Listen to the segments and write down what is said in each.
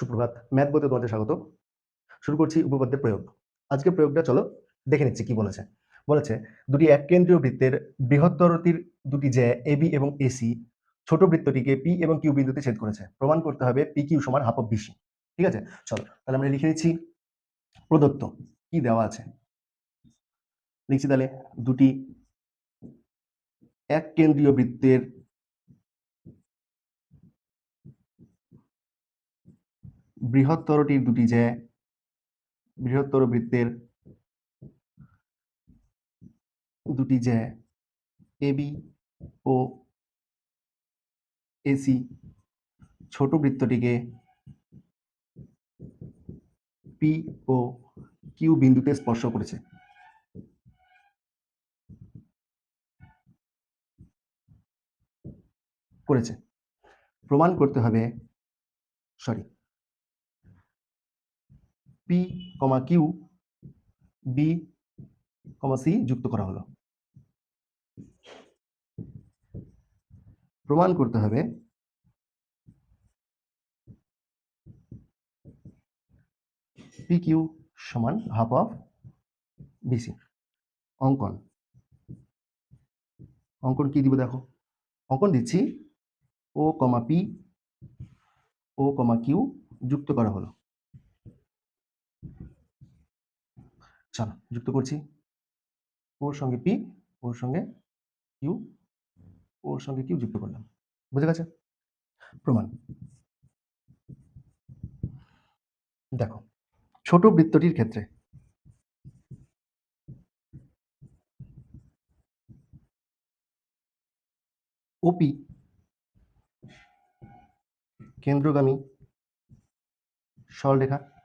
সুপ্রভাত, ম্যাথ বইতে তোমাদের স্বাগত। শুরু করছি উপপাদ্যের প্রয়োগ। আজকের প্রয়োগটা চলো দেখে নিচ্ছি কি বলেছে। বলেছে, দুটি এক কেন্দ্রীয় বৃত্তের বৃহত্তরতির দুটি জ্যা এবি এবং এসি ছোট বৃত্তটিকে পি এবং কিউ বিন্দুতে ছেদ করেছে। প্রমাণ করতে হবে পি কিউ সমান হাফ অফ বিসি ঠিক আছে? চলো, তাহলে আমরা লিখে নিচ্ছি প্রদত্ত। কি দেওয়া আছে? লিখছি তাহলে, দুটি এক কেন্দ্রীয় বৃত্তের বৃহত্তরটির দুটি যে বৃহত্তর বৃত্তের দুটি যে এবি ও এসি ছোট বৃত্তটিকে পি ও কিউ বিন্দুতে স্পর্শ করেছে। করেছে। প্রমাণ করতে হবে, sorry P comma Q B comma C যুক্ত করা হলো। প্রমাণ করতে হবে পি কিউ সমান হাফ অফ বিসি অঙ্কন অঙ্কন কি দিব দেখো? অঙ্কন দিচ্ছি ও কমা পি ও কমা কিউ যুক্ত করা হলো। চলো যুক্ত করছি। ওর সঙ্গে পি ওর সঙ্গে কিউ ওর সঙ্গে কিউ যুক্ত করলাম। বুঝে গেছে? প্রমাণ। দেখো, ছোট বৃত্তটির ক্ষেত্রে ওপি কেন্দ্রগামী সরলরেখা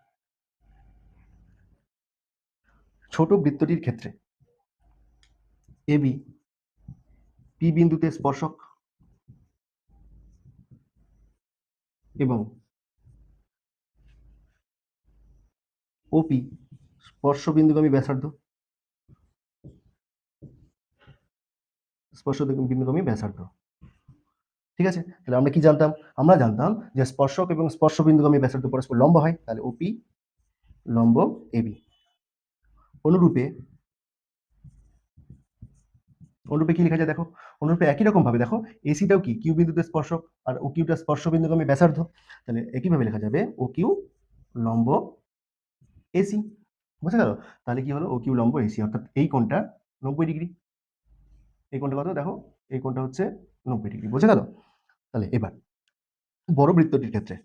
ছোট বৃত্তটির ক্ষেত্রে। এবি পি বিন্দুতে স্পর্শক এবং ওপি স্পর্শ বিন্দুগামী ব্যাসার্ধ। স্পর্শ বিন্দুগামী ব্যাসার্ধ। ঠিক আছে? তাহলে আমরা কি জানতাম? আমরা জানতাম যে স্পর্শক এবং স্পর্শ বিন্দুগামী ব্যাসার্ধ পরস্পর লম্ব হয়, তাহলে ওপি লম্ব এবি অনুরূপে অনুরূপে কি লেখা যায় দেখো? অনুরূপে একই রকম ভাবে দেখো এসিটাও কি? কিউ বিন্দুতে স্পর্শক আর ও কিউটা স্পর্শ বিন্দুগামী ব্যাসার্ধ। তাহলে একইভাবে লেখা যাবে ও কিউ লম্ব এসি বুঝা গেল তাহলে কি হলো? ও কিউ লম্ব এসি অর্থাৎ এই কোণটা নব্বই ডিগ্রি। এই কোণটা কত? দেখো, এই কোণটা হচ্ছে নব্বই ডিগ্রি। বোঝা গেল তাহলে এবার বড় বৃত্তটির ক্ষেত্রে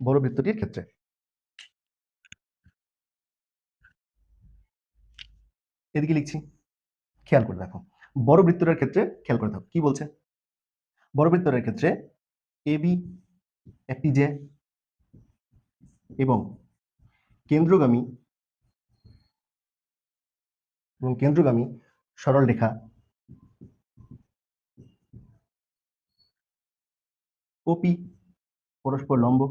বড় বৃত্তটির ক্ষেত্রে। এদিকে লিখছি, খেয়াল করে দেখো। বড় বৃত্তটার ক্ষেত্রে খেয়াল করে দেখো, কি বলছে? বড় বৃত্তটার ক্ষেত্রে এবি একটি যে এবং কেন্দ্রগামী এবং কেন্দ্রগামী সরল রেখা ওপি পরস্পর লম্ব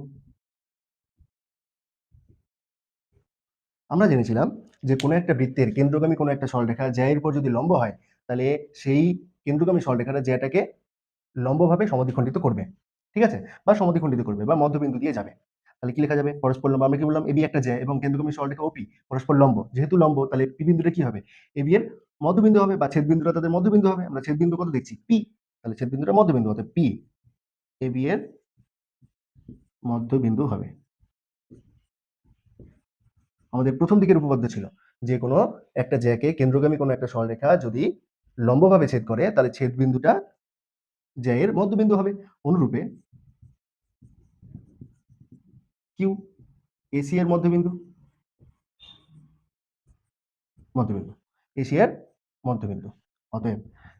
আমরা জেনেছিলাম যে কোনো একটা বৃত্তের কেন্দ্রগামী কোনো একটা সরলরেখা জ্যায়ের উপর যদি লম্ব হয়, তাহলে সেই কেন্দ্রগামী সরলরেখাটা জ্যাটাকে লম্বভাবে সমদ্বিখণ্ডিত করবে, ঠিক আছে? বা সমদ্বিখণ্ডিত করবে বা মধ্যবিন্দু দিয়ে যাবে। তাহলে কি লেখা যাবে? পরস্পর লম্ব, আমরা কি বললাম? এবি একটা জ্যা এবং কেন্দ্রগামী সরলরেখা ওপি পরস্পর লম্ব। যেহেতু লম্ব, তাহলে পি বিন্দুটা কি হবে? এবি এর মধ্যবিন্দু হবে বা ছেদবিন্দুটা তাদের মধ্যবিন্দু হবে। আমরা ছেদবিন্দু কত দেখছি? পি। তাহলে ছেদবিন্দুটা মধ্যবিন্দু হতে পি। এবি এর মধ্যবিন্দু হবে। আমাদের প্রথম দিকের উপপাদ্য ছিল যে কোনো একটা জ্যাকে কেন্দ্রগামী কোনো একটা সরলরেখা যদি লম্বভাবে ছেদ করে, তাহলে ছেদ বিন্দুটা জ্যায়ের মধ্যবিন্দু হবে। অনুরূপে কিউ এসি এর মধ্যবিন্দু মধ্যবিন্দু এশিয়ার মধ্যবিন্দু। অতএব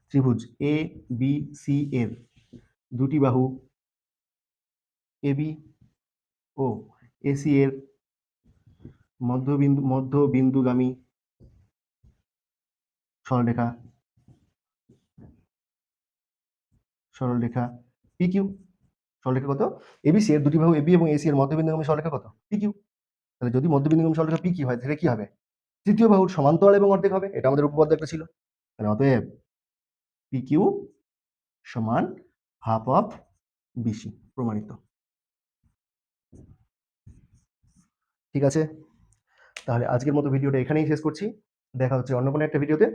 ত্রিভুজ এ বি সি এর দুটি বাহু এবি ও এসি এর মধ্যবিন্দু, মধ্যবিন্দুগামী সরলরেখা সরলরেখা পি কিউ সরলরেখা কত? এবিসি এর দুটি বাহু এবি এবং এসি এর মধ্যবিন্দুগামী সরলরেখা কত? পি কিউ তাহলে যদি মধ্যবিন্দুগামী সরলরেখা পি কিউ হয়, তাহলে কি হবে? তৃতীয় বাহুর সমান্তরাল এবং অর্ধেক হবে, এটা আমাদের উপপাদ্য একটা ছিল। তাহলে অতএব পি কিউ সমান হাফ অফ বিসি প্রমাণিত। ঠিক আছে? তাহলে আজকের মতো ভিডিওটা এখানেই শেষ করছি। দেখা হচ্ছে অন্য কোনো একটা ভিডিওতে।